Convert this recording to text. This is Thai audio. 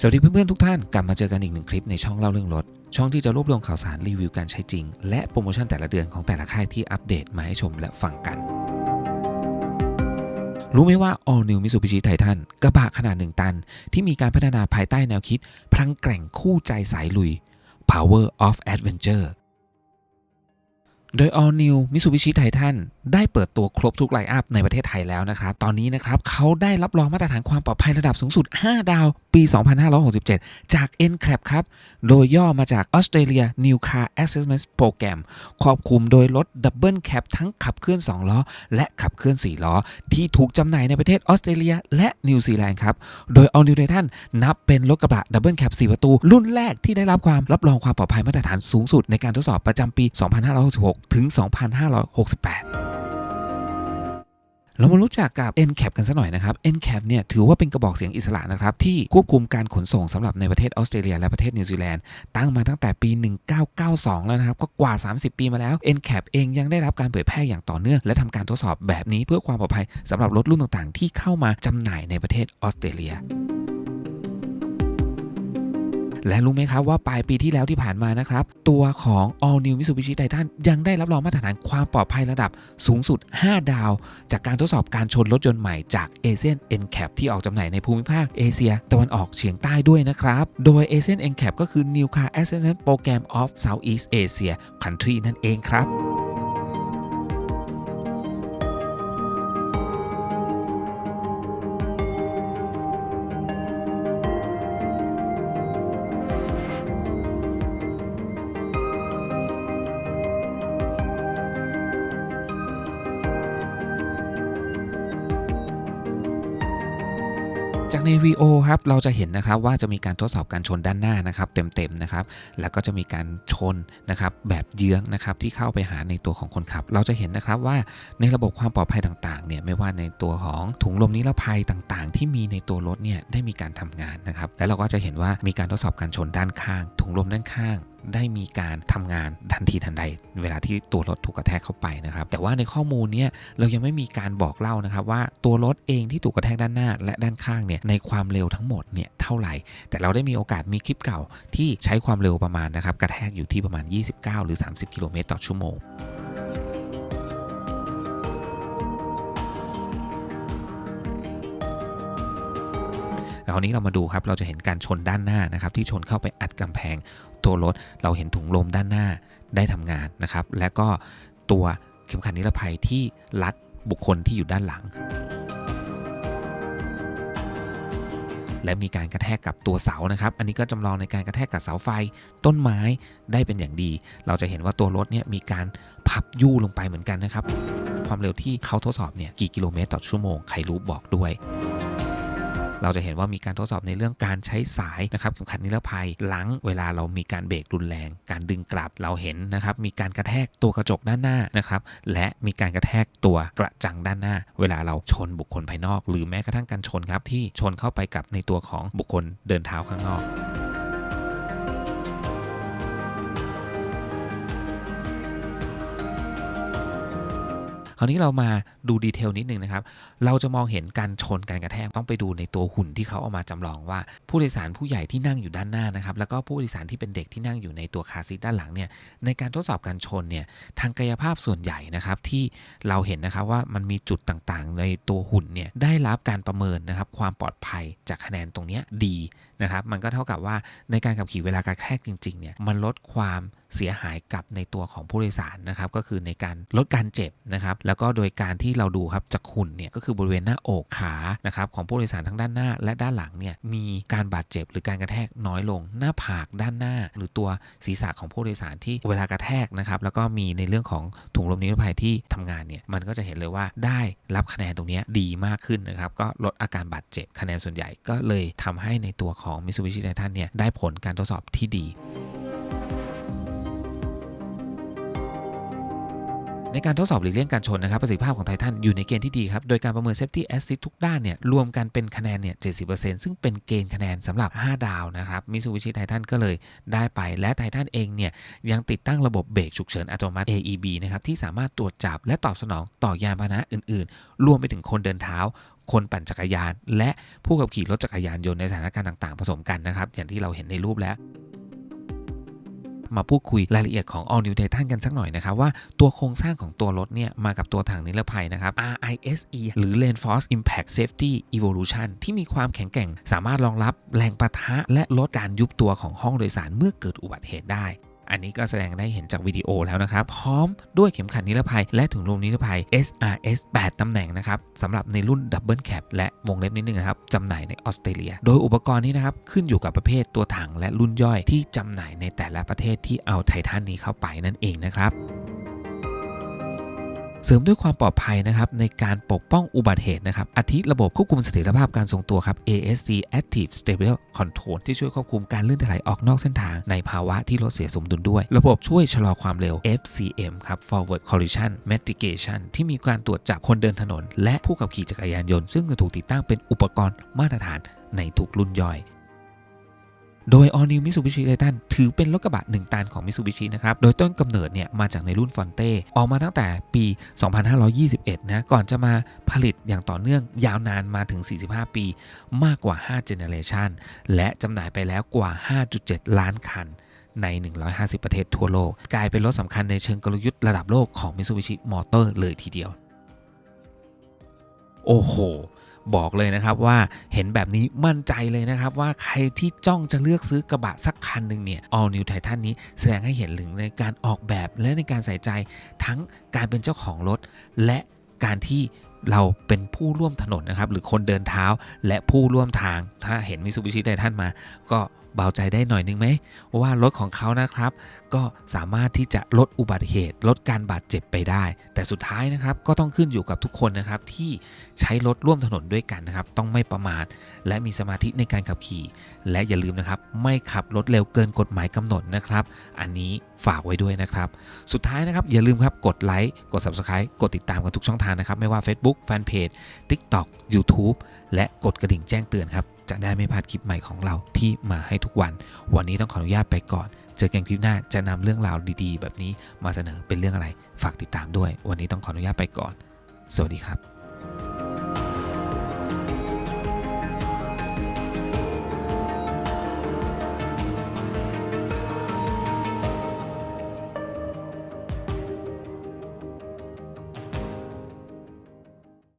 สวัสดีเพื่อนๆทุกท่านกลับมาเจอกันอีกหนึ่งคลิปในช่องเล่าเรื่องรถ ช่องที่จะรวบรวมข่าวสารรีวิวการใช้จริง และโปรโมชั่นแต่ละเดือนของแต่ละค่ายที่อัปเดตมาให้ชมและฟังกัน รู้ไหมว่า All New Mitsubishi Titan กระบะขนาด 1 ตัน ที่มีการพัฒนาภายใต้แนวคิด พลังแกร่งคู่ใจสายลุย Power of Adventure โดย All New Mitsubishi Titan ได้เปิดตัวครบทุกไลน์อัพในประเทศไทยแล้วนะครับ ตอนนี้นะครับเขาได้รับรองมาตรฐานความปลอดภัยระดับสูงสุด 5 ดาว ปี 2567 จาก NCAP ครับ โดยย่อมาจาก Australia New Car Assessment Program ครอบคลุมโดยรถ Double Cab ทั้งขับเคลื่อน 2 ล้อ และขับเคลื่อน 4 ล้อ ที่ถูกจำหน่ายในประเทศออสเตรเลียและนิวซีแลนด์ครับ โดย All New Titan นับเป็นรถกระบะ Double Cab 4 ประตู รุ่นแรกที่ได้รับความรับรองความปลอดภัยมาตรฐานสูงสุดในการทดสอบประจำปี 2566ถึง 2568เรามารู้จักกับ NCAP กันสักหน่อยนะครับ NCAP เนี่ยถือว่าเป็นกระบอกเสียงอิสระนะครับ ที่ควบคุมการขนส่งสำหรับในประเทศออสเตรเลียและประเทศนิวซีแลนด์ตั้งมาตั้งแต่ปี 1992 แล้วนะครับ ก็กว่า 30 ปีมาแล้ว NCAP เองยังได้รับการเผยแพร่อย่างต่อเนื่อง และทำการทดสอบแบบนี้เพื่อความปลอดภัยสำหรับรถรุ่นต่างๆ ที่เข้ามาจำหน่ายในประเทศออสเตรเลีย และรู้ไหมครับว่าปลายปีที่แล้วที่ผ่านมานะครับ ตัวของ All New Mitsubishi Titan ยังได้รับรองมาตรฐานความปลอดภัยระดับสูงสุด 5 ดาว จากการทดสอบการชนรถยนต์ใหม่จาก ASEAN NCAP ที่ออกจำหน่ายในภูมิภาคเอเชียตะวันออกเฉียงใต้ด้วยนะครับ โดย ASEAN NCAP ก็คือ New Car Assessment Program of Southeast Asia Country นั่นเองครับ จากใน VO ครับเราจะเห็นนะครับว่าจะมีการทดสอบการชนด้านหน้านะครับเต็มๆนะครับแล้วก็จะมีการชนนะครับแบบเยื้องนะครับที่เข้าไปหาในตัวของคนขับ เราจะเห็นนะครับว่าในระบบความปลอดภัยต่างๆเนี่ยไม่ว่าในตัวของถุงลมนิรภัยต่างๆ ที่มีในตัวรถเนี่ยได้มีการทำงานนะครับและเราก็จะเห็นว่ามีการทดสอบการชนด้านข้าง ถุงลมด้านข้าง ได้มีการทำงานทันทีทันใด เวลาที่ตัวรถถูกกระแทกเข้าไปนะครับ แต่ว่าในข้อมูลเนี้ยเรายังไม่มีการบอกเล่านะครับว่าตัวรถเองที่ถูกกระแทกด้านหน้า และด้านข้างเนี่ยในความเร็วทั้งหมดเนี่ยเท่าไหร่ แต่เราได้มีโอกาสมีคลิปเก่าที่ใช้ความเร็วประมาณนะครับกระแทกอยู่ที่ประมาณ 29 หรือ 30 กิโลเมตรต่อชั่วโมง คราวนี้เรามาดูครับเราจะเห็นการชนด้านหน้านะครับที่ชนเข้าไปอัดกำแพงตัวรถ เราเห็นถุงลมด้านหน้าได้ทำงานนะครับ และก็ตัวเข็มขัดนิรภัยที่รัดบุคคลที่อยู่ด้านหลัง และมีการกระแทกกับตัวเสานะครับ อันนี้ก็จำลองในการกระแทกกับเสาไฟต้นไม้ได้เป็นอย่างดี เราจะเห็นว่าตัวรถเนี่ยมีการพับยู่ลงไปเหมือนกันนะครับ ความเร็วที่เขาทดสอบเนี่ยกี่กิโลเมตรต่อชั่วโมงใครรู้บอกด้วย เราจะเห็นว่ามีการทดสอบในเรื่องการใช้สายนะครับเข็มขัดนิรภัยหลังเวลาเรามีการเบรกรุนแรง การดึงกลับเราเห็นนะครับมีการกระแทกตัวกระจกด้านหน้านะครับและมีการกระแทกตัวกระจังด้านหน้า เวลาเราชนบุคคลภายนอก หรือแม้กระทั่งการชนครับที่ชนเข้าไปกับในตัวของบุคคลเดินเท้าข้างนอก คราวนี้เรามาดูดีเทลนิดนึงนะครับ เราจะมองเห็นการชนการกระแทกต้องไปดูในตัวหุ่นที่เขาเอามาจำลองว่า ผู้โดยสารผู้ใหญ่ที่นั่งอยู่ด้านหน้านะครับ แล้วก็ผู้โดยสารที่เป็นเด็กที่นั่งอยู่ในตัวคาซีด้านหลังเนี่ย ในการทดสอบการชนเนี่ย ทางกายภาพส่วนใหญ่นะครับที่เราเห็นนะครับว่ามันมีจุดต่างๆ ในตัวหุ่นเนี่ยได้รับการประเมินนะครับความปลอดภัยจากคะแนนตรงเนี้ยดีนะครับ มันก็เท่ากับว่าในการขับขี่เวลากระแทกจริงๆเนี่ยมันลดความ เสียหายกับในตัวของผู้โดยสารนะครับก็คือในการลดการเจ็บนะครับแล้วก็โดยการที่เราดูครับจากหุ่นเนี่ยก็คือบริเวณหน้าอกขานะครับของผู้โดยสารทั้งด้านหน้า และด้านหลังเนี่ยมีการบาดเจ็บหรือการกระแทกน้อยลง หน้าผากด้านหน้า หรือตัวศีรษะของผู้โดยสารที่เวลากระแทกนะครับแล้วก็มีในเรื่องของถุงลมนิรภัยที่ทำงานเนี่ยมันก็จะเห็นเลยว่าได้รับคะแนนตรงนี้ดีมากขึ้นนะครับก็ลดอาการบาดเจ็บคะแนนส่วนใหญ่ก็เลยทำให้ในตัวของ Mitsubishi Titan เนี่ยได้ผลการทดสอบที่ดี ในการทดสอบหลีกเลี่ยงการชนนะครับประสิทธิภาพของไททันอยู่ในเกณฑ์ที่ดีครับ โดยการประเมิน Safety Assist ทุกด้านเนี่ยรวมกันเป็นคะแนนเนี่ย 70%ซึ่งเป็นเกณฑ์คะแนนสำหรับ 5 ดาวนะครับ Mitsubishi Titan ก็เลยได้ไป และไททันเองเนี่ยยังติดตั้งระบบเบรกฉุกเฉินอัตโนมัติ AEB นะครับที่สามารถตรวจจับและตอบสนองต่อยานพาหนะอื่น ๆ รวมไปถึงคนเดินเท้าคนปั่นจักรยาน และผู้ขับขี่รถจักรยานยนต์ในสถานการณ์ต่าง ๆ ผสมกันนะครับอย่างที่เราเห็นในรูปแล้ว มาพูดคุยรายละเอียดของ All New Titan กันสักหน่อยนะครับว่าตัวโครงสร้างของตัวรถเนี่ยมากับตัวถังนิรภัยนะครับ RISE หรือ Rainforce Impact Safety Evolution ที่มีความแข็งแกร่ง สามารถรองรับแรงปะทะและลดการยุบตัวของห้องโดยสารเมื่อเกิดอุบัติเหตุได้ อันนี้ก็แสดงได้เห็นจากวิดีโอแล้วนะครับ พร้อมด้วยเข็มขัดนิรภัย และถุงลมนิรภัย SRS 8 ตำแหน่งนะครับสำหรับในรุ่นดับเบิลแคปและวงเล็บนิดนึงนะครับจำหน่ายในออสเตรเลีย โดยอุปกรณ์นี้นะครับขึ้นอยู่กับประเภทตัวถังและรุ่นย่อยที่จำหน่ายในแต่ละประเทศที่เอาไททันนี้เข้าไปนั่นเองนะครับ เสริมด้วยความปลอดภัยนะครับในการปกป้องอุบัติเหตุนะครับอาทิระบบควบคุมเสถียรภาพการทรงตัวครับ ASC Active Stable Control ที่ช่วยควบคุมการลื่นถลายออกนอกเส้นทาง ในภาวะที่รถเสียสมดุลด้วย ระบบช่วยชะลอความเร็ว FCM ครับ Forward Collision Mitigation ที่มีการตรวจจับคนเดินถนน และผู้ขับขี่จักรยานยนต์ซึ่งจะถูกติดตั้งเป็นอุปกรณ์มาตรฐานในทุกรุ่นย่อย โดย All New Mitsubishi Titan ถือเป็นรถกระบะ 1 ตันของ Mitsubishi นะครับ โดยต้นกำเนิดเนี่ยมาจากในรุ่น Fonte ออกมาตั้งแต่ปี 2521 นะ ก่อนจะมาผลิตอย่างต่อเนื่องยาวนานมาถึง 45 ปี มากกว่า 5 Generation และจำหน่ายไปแล้วกว่า 5.7 ล้านคันใน 150 ประเทศทั่วโลก กลายเป็นรถสำคัญในเชิงกลยุทธ์ระดับโลกของ Mitsubishi Motor เลยทีเดียว โอ้โห บอกเลยนะครับว่าเห็นแบบนี้มั่นใจเลยนะครับว่าใครที่จ้องจะเลือกซื้อกระบะสักคันหนึ่งเนี่ย All New Titan นี้แสดงให้เห็นถึงในการออกแบบและในการใส่ใจทั้งการเป็นเจ้าของรถ และการที่เราเป็นผู้ร่วมถนนนะครับ หรือคนเดินเท้าและผู้ร่วมทาง ถ้าเห็นมิซูบิชิไททันมาก็ เบาใจได้หน่อยนึงไหมว่ารถของเขานะครับ ก็สามารถที่จะลดอุบัติเหตุ ลดการบาดเจ็บไปได้ แต่สุดท้ายนะครับก็ต้องขึ้นอยู่กับทุกคนนะครับที่ใช้รถร่วมถนนด้วยกันนะครับ ต้องไม่ประมาทและมีสมาธิในการขับขี่ และอย่าลืมนะครับ ไม่ขับรถเร็วเกินกฎหมายกำหนดนะครับ อันนี้ฝากไว้ด้วยนะครับ สุดท้ายนะครับอย่าลืมครับกดไลค์กด Subscribe กดติดตามกันทุกช่องทางนะครับ ไม่ว่า Facebook Fanpage TikTok YouTube และกดกระดิ่งแจ้งเตือนครับ จะได้ไม่พลาดคลิปใหม่ของเราที่มาให้ทุกวัน วันนี้ต้องขออนุญาตไปก่อน เจอกันคลิปหน้าจะนำเรื่องราวดีๆ แบบนี้มาเสนอเป็นเรื่องอะไร ฝากติดตามด้วย วันนี้ต้องขออนุญาตไปก่อน สวัสดีครับ